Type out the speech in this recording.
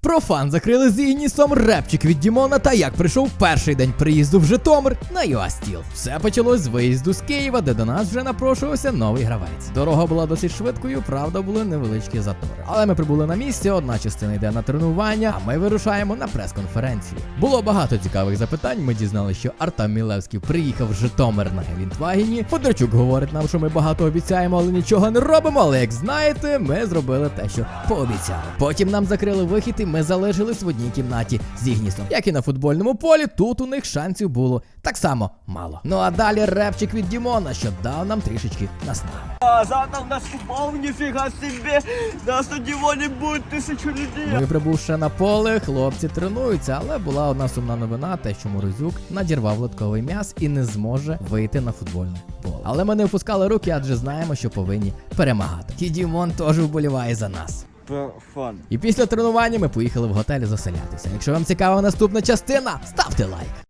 Профан закрили з Ігнісом, репчик від Дімона та як прийшов перший день приїзду в Житомир на Юастіл. Все почалось з виїзду з Києва, де до нас вже напрошувався новий гравець. Дорога була досить швидкою, правда, були невеличкі затори. Але ми прибули на місце, одна частина йде на тренування, а ми вирушаємо на прес-конференцію. Було багато цікавих запитань. Ми дізналися, що Артем Мілевський приїхав в Житомир на Геліндвагені. Федорчук говорить нам, що ми багато обіцяємо, але нічого не робимо. Але як знаєте, ми зробили те, що пообіцяли. Потім нам закрили вихід, і ми залишились в одній кімнаті з Ігнісом. Як і на футбольному полі, тут у них шансів було так само мало. Ну а далі репчик від Дімона, що дав нам трішечки наснаги. А завтра нас футбол, нифига себе! На стадионе будет тысячу людей! Ми прибувши на поле, хлопці тренуються, але була одна сумна новина, те, що Морозюк надірвав лотковий м'яс і не зможе вийти на футбольне поле. Але ми не опускали руки, адже знаємо, що повинні перемагати. І Дімон теж вболіває за нас. І після тренування ми поїхали в готель заселятися. Якщо вам цікава наступна частина, ставте лайк.